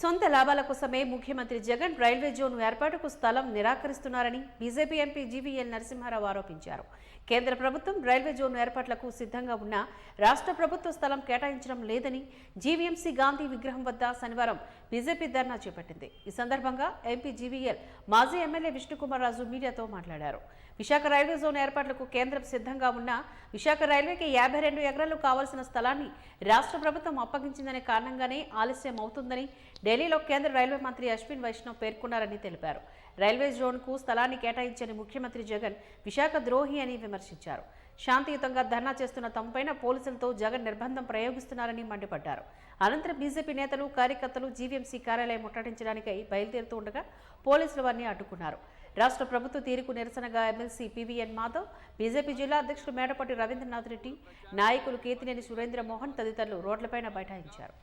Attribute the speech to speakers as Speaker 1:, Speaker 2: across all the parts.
Speaker 1: సొంత లాభాల కోసమే ముఖ్యమంత్రి జగన్ రైల్వే జోన్ ఏర్పాటుకు స్థలం నిరాకరిస్తున్నారని బీజేపీ ఎంపీ జీవీఎల్ నరసింహారావు ఆరోపించారు. కేంద్ర ప్రభుత్వం రైల్వే జోన్ ఏర్పాట్లకు సిద్ధంగా ఉన్న రాష్ట్ర ప్రభుత్వ స్థలం కేటాయించడం లేదని జీవీఎంసీ గాంధీ విగ్రహం వద్ద శనివారం బీజేపీ ధర్నా చేపట్టింది. ఈ సందర్భంగా ఎంపీ జీవీఎల్ మాజీ ఎమ్మెల్యే విష్ణుకుమార్ రాజు మీడియాతో మాట్లాడారు. విశాఖ రైల్వే జోన్ ఏర్పాట్లకు కేంద్రం సిద్ధంగా ఉన్న విశాఖ రైల్వేకి యాభై రెండు ఎకరాలు కావాల్సిన స్థలాన్ని రాష్ట్ర ప్రభుత్వం అప్పగించిందనే కారణంగానే ఆలస్యం అవుతుందని ఢిల్లీలో కేంద్ర రైల్వే మంత్రి అశ్విన్ వైష్ణవ్ పేర్కొన్నారని తెలిపారు. రైల్వే జోన్కు స్థలాన్ని కేటాయించని ముఖ్యమంత్రి జగన్ విశాఖ ద్రోహి అని విమర్శించారు. శాంతియుతంగా ధర్నా చేస్తున్న తమపైన పోలీసులతో జగన్ నిర్బంధం ప్రయోగిస్తున్నారని మండిపడ్డారు. అనంతరం బీజేపీ నేతలు కార్యకర్తలు జీవీఎంసీ కార్యాలయం ముట్టడించడానికై బయలుదేరుతూ ఉండగా పోలీసులు వారిని అడ్డుకున్నారు. రాష్ట్ర ప్రభుత్వ తీరుకు నిరసనగా ఎమ్మెల్సీ పివిఎన్ మాధవ్ బీజేపీ జిల్లా అధ్యక్షుడు మేడపాటి రవీంద్రనాథ్ రెడ్డి నాయకులు కేతినేని సురేంద్ర మోహన్ తదితరులు రోడ్లపైన బైఠాయించారు.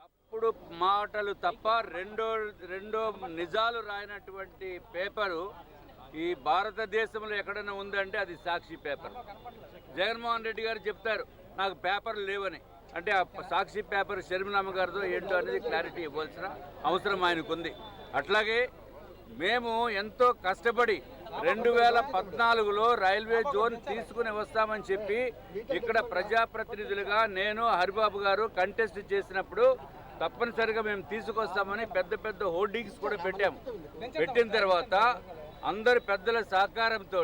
Speaker 2: తప్పుడు మాటలు తప్ప రెండో రెండో నిజాలు రాయనటువంటి పేపరు ఈ భారతదేశంలో ఎక్కడైనా ఉందంటే అది సాక్షి పేపర్. జగన్మోహన్ రెడ్డి గారు చెప్తారు నాకు పేపర్లు లేవని. అంటే ఆ సాక్షి పేపర్ షర్మిలమ్మ గారితో ఏంటో అనేది క్లారిటీ ఇవ్వాల్సిన అవసరం ఆయనకు ఉంది అట్లాగే మేము ఎంతో కష్టపడి రెండు వేల పద్నాలుగులో రైల్వే జోన్ తీసుకుని వస్తామని చెప్పి ఇక్కడ ప్రజాప్రతినిధులుగా నేను హరిబాబు గారు కంటెస్ట్ చేసినప్పుడు తప్పనిసరిగా మేము తీసుకొస్తామని పెద్ద పెద్ద హోర్డింగ్స్ కూడా పెట్టాము. పెట్టిన తర్వాత అందరు పెద్దల సహకారంతో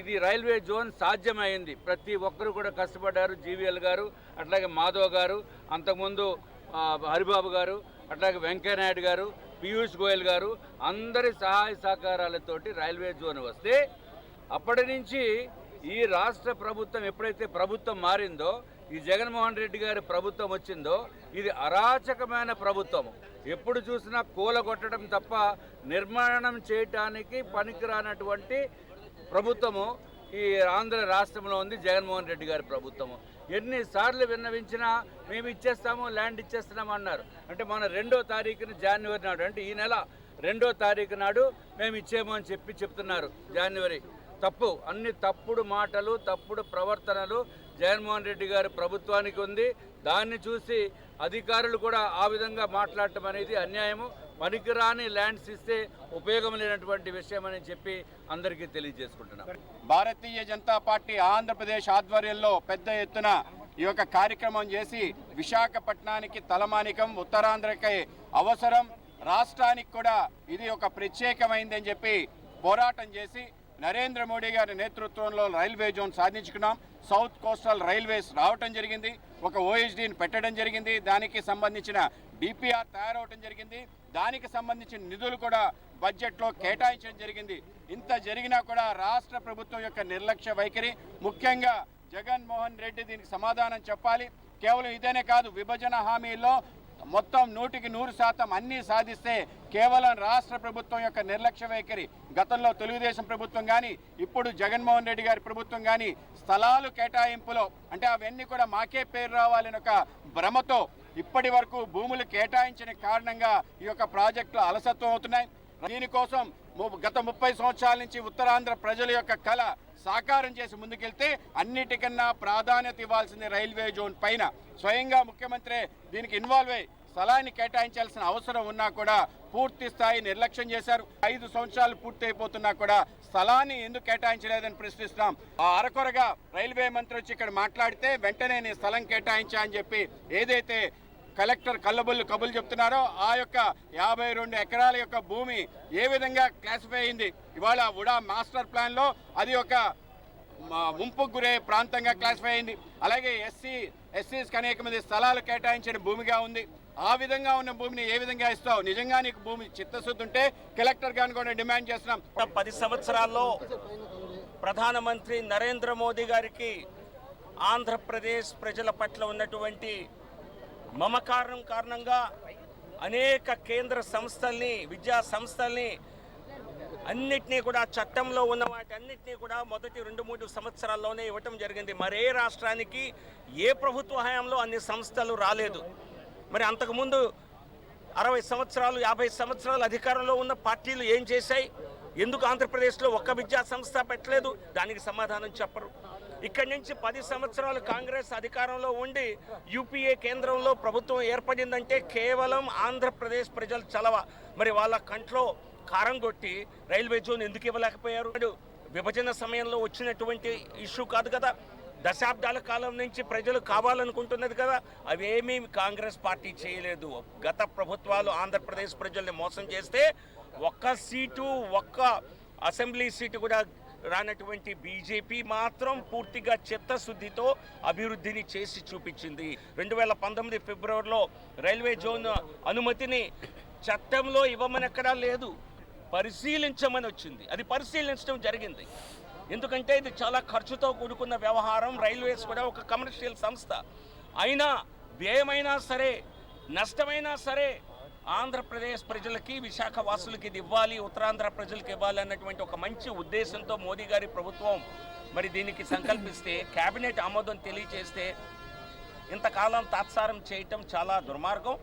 Speaker 2: ఇది రైల్వే జోన్ సాధ్యమైంది. ప్రతి ఒక్కరు కూడా కష్టపడ్డారు జీవీఎల్ గారు అట్లాగే మాధవ్ గారు అంతకుముందు హరిబాబు గారు అట్లాగే వెంకయ్యనాయుడు గారు పీయూష్ గోయల్ గారు అందరి సహాయ సహకారాలతోటి రైల్వే జోన్ వస్తే అప్పటి నుంచి ఈ రాష్ట్ర ప్రభుత్వం ఎప్పుడైతే ప్రభుత్వం మారిందో ఈ జగన్మోహన్ రెడ్డి గారి ప్రభుత్వం వచ్చిందో ఇది అరాచకమైన ప్రభుత్వం ఎప్పుడు చూసినా కూలగొట్టడం తప్ప నిర్మాణం చేయటానికి పనికిరానటువంటి ప్రభుత్వము ఈ ఆంధ్ర రాష్ట్రంలో ఉంది జగన్మోహన్ రెడ్డి గారి ప్రభుత్వము. ఎన్నిసార్లు విన్నవించినా మేము ఇచ్చేస్తాము ల్యాండ్ ఇచ్చేస్తున్నాము అన్నారు. అంటే మన రెండో తారీఖున జనవరి నాడు అంటే ఈ నెల రెండో తారీఖు నాడు మేము ఇచ్చేమో అని చెప్పి చెప్తున్నారు. జనవరి తప్పు అన్ని తప్పుడు మాటలు తప్పుడు ప్రవర్తనలు జగన్మోహన్ రెడ్డి గారి ప్రభుత్వానికి ఉంది. దాన్ని చూసి అధికారులు కూడా ఆ విధంగా మాట్లాడటం అనేది అన్యాయము. పనికిరాని ల్యాండ్స్ ఇస్తే ఉపయోగం లేనటువంటి విషయం అని చెప్పి అందరికీ తెలియజేసుకుంటున్నాం.
Speaker 3: భారతీయ జనతా పార్టీ ఆంధ్రప్రదేశ్ ఆధ్వర్యంలో పెద్ద ఎత్తున ఈ యొక్క కార్యక్రమం చేసి విశాఖపట్నానికి తలమానికం ఉత్తరాంధ్రకి అవసరం. రాష్ట్రానికి కూడా ఇది ఒక ప్రత్యేకమైందని చెప్పి పోరాటం చేసి నరేంద్ర మోడీ గారి నేతృత్వంలో రైల్వే జోన్ సాధించుకున్నాం. సౌత్ కోస్టల్ రైల్వేస్ రావటం జరిగింది. ఒక ఓఎస్డీని పెట్టడం జరిగింది. దానికి సంబంధించిన డిపిఆర్ తయారవటం జరిగింది. దానికి సంబంధించిన నిధులు కూడా బడ్జెట్లో కేటాయించడం జరిగింది. ఇంత జరిగినా కూడా రాష్ట్ర ప్రభుత్వం యొక్క నిర్లక్ష్య వైఖరి ముఖ్యంగా జగన్మోహన్ రెడ్డి దీనికి సమాధానం చెప్పాలి. కేవలం ఇదేనే కాదు విభజన హామీల్లో మొత్తం నూటికి నూరు శాతం అన్నీ సాధిస్తే కేవలం రాష్ట్ర ప్రభుత్వం యొక్క నిర్లక్ష్య వైఖరి గతంలో తెలుగుదేశం ప్రభుత్వం కానీ ఇప్పుడు జగన్మోహన్ రెడ్డి గారి ప్రభుత్వం కానీ స్థలాలు కేటాయింపులో అంటే అవన్నీ కూడా మాకే పేరు రావాలని ఒక భ్రమతో ఇప్పటి వరకు భూములు కేటాయించిన కారణంగా ఈ యొక్క ప్రాజెక్టులు అలసత్వం అవుతున్నాయి. దీనికోసం గత ముప్పై సంవత్సరాల నుంచి ఉత్తరాంధ్ర ప్రజల యొక్క కళ సాకారం చేసి ముందుకెళ్తే అన్నిటికన్నా ప్రాధాన్యత ఇవ్వాల్సింది రైల్వే జోన్ పైన. స్వయంగా ముఖ్యమంత్రి దీనికి ఇన్వాల్వ్ అయ్యి స్థలాన్ని కేటాయించాల్సిన అవసరం ఉన్నా కూడా పూర్తి స్థాయి నిర్లక్ష్యం చేశారు. ఐదు సంవత్సరాలు పూర్తి అయిపోతున్నా కూడా స్థలాన్ని ఎందుకు కేటాయించలేదని ప్రశ్నిస్తున్నాం. ఆ అరకొరగా రైల్వే మంత్రి వచ్చి ఇక్కడ మాట్లాడితే వెంటనే నేను స్థలం కేటాయించా అని చెప్పి ఏదైతే కలెక్టర్ కళ్ళబుల్లు కబులు చెప్తున్నారో ఆ యొక్క యాభై రెండు ఎకరాల యొక్క భూమి ఏ విధంగా క్లాసిఫై అయింది? ఇవాళ ఉడా మాస్టర్ ప్లాన్లో అది ఒక ఉంపు ముంపుకు గురే ప్రాంతంగా క్లాసిఫై అయింది. అలాగే ఎస్సీ ఎస్సీస్కి అనేక మంది స్థలాలు కేటాయించిన భూమిగా ఉంది. ఆ విధంగా ఉన్న భూమిని ఏ విధంగా ఇస్తావు? నిజంగా నీకు భూమి చిత్తశుద్ధి ఉంటే కలెక్టర్ గారిని కూడా డిమాండ్ చేస్తున్నాం.
Speaker 4: పది సంవత్సరాల్లో ప్రధానమంత్రి నరేంద్ర మోదీ గారికి ఆంధ్రప్రదేశ్ ప్రజల పట్ల ఉన్నటువంటి మమకారం కారణంగా అనేక కేంద్ర సంస్థల్ని విద్యా సంస్థల్ని అన్నిటినీ కూడా చట్టంలో ఉన్న వాటి అన్నిటినీ కూడా మొదటి రెండు మూడు సంవత్సరాల్లోనే ఇవ్వటం జరిగింది. మరే రాష్ట్రానికి ఏ ప్రభుత్వ హయాంలో అన్ని సంస్థలు రాలేదు. మరి అంతకుముందు అరవై సంవత్సరాలు యాభై సంవత్సరాలు అధికారంలో ఉన్న పార్టీలు ఏం చేశాయి? ఎందుకు ఆంధ్రప్రదేశ్లో ఒక్క విద్యా సంస్థ పెట్టలేదు? దానికి సమాధానం చెప్పరు. ఇక్కడి నుంచి పది సంవత్సరాలు కాంగ్రెస్ అధికారంలో ఉండి యూపీఏ కేంద్రంలో ప్రభుత్వం ఏర్పడిందంటే కేవలం ఆంధ్రప్రదేశ్ ప్రజలు చలవ. మరి వాళ్ళ కంట్లో కారం కొట్టి రైల్వే జోన్ ఎందుకు ఇవ్వలేకపోయారు? విభజన సమయంలో వచ్చినటువంటి ఇష్యూ కాదు కదా. దశాబ్దాల కాలం నుంచి ప్రజలు కావాలనుకుంటున్నది కదా. అవేమీ కాంగ్రెస్ పార్టీ చేయలేదు. గత ప్రభుత్వాలు ఆంధ్రప్రదేశ్ ప్రజల్ని మోసం చేస్తే ఒక్క సీటు ఒక్క అసెంబ్లీ సీటు కూడా రానటువంటి బీజేపీ మాత్రం పూర్తిగా చిత్తశుద్ధితో అభివృద్ధిని చేసి చూపించింది. రెండు వేల పంతొమ్మిది ఫిబ్రవరిలో రైల్వే జోన్ అనుమతిని చట్టంలో ఇవ్వమనెక్కడా లేదు. పరిశీలించమని వచ్చింది. అది పరిశీలించడం జరిగింది. ఎందుకంటే ఇది చాలా ఖర్చుతో కూడుకున్న వ్యవహారం. రైల్వేస్ కూడా ఒక కమర్షియల్ సంస్థ. అయినా వ్యయమైనా సరే నష్టమైనా సరే ఆంధ్రప్రదేశ్ ప్రజలకి విశాఖ వాసులకి ఇది ఇవ్వాలి ఉత్తరాంధ్ర ప్రజలకి ఇవ్వాలి అన్నటువంటి ఒక మంచి ఉద్దేశంతో మోదీ గారి ప్రభుత్వం మరి దీనికి సంకల్పిస్తే కేబినెట్ ఆమోదం తెలియజేస్తే ఇంతకాలం తాత్సారం చేయటం చాలా దుర్మార్గం.